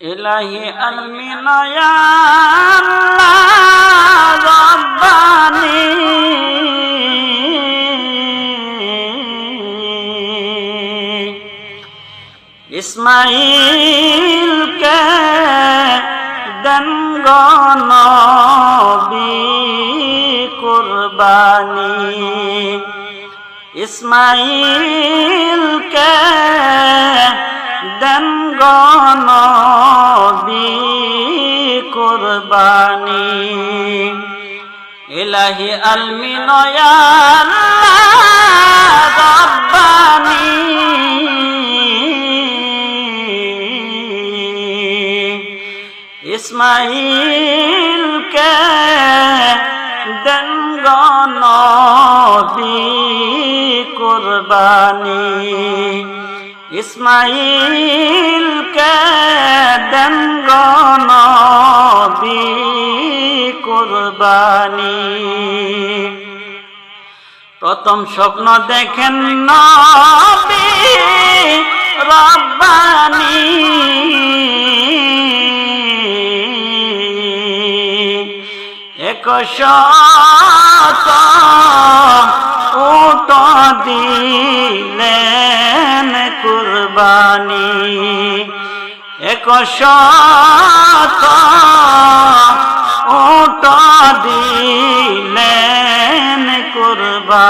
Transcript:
ইলাহি আলমিনা ইয়া আল্লাহ রব্বানি। ইসমাইলকে দেন গনবি কুরবানি ইসমাইলকে দেন গনবি কুরবানি। ইলাহি আলমিনয়া রব্বানি। ইসমাইলকে গনবি কুরবানি। ইসমাইল কে দেন গনবি কুরবানি। প্রথম স্বপ্ন দেখেন নবী রব্বানি। একশত উট দিলেন কুরবানি। একশ ওটা দিলেন কুরবানি।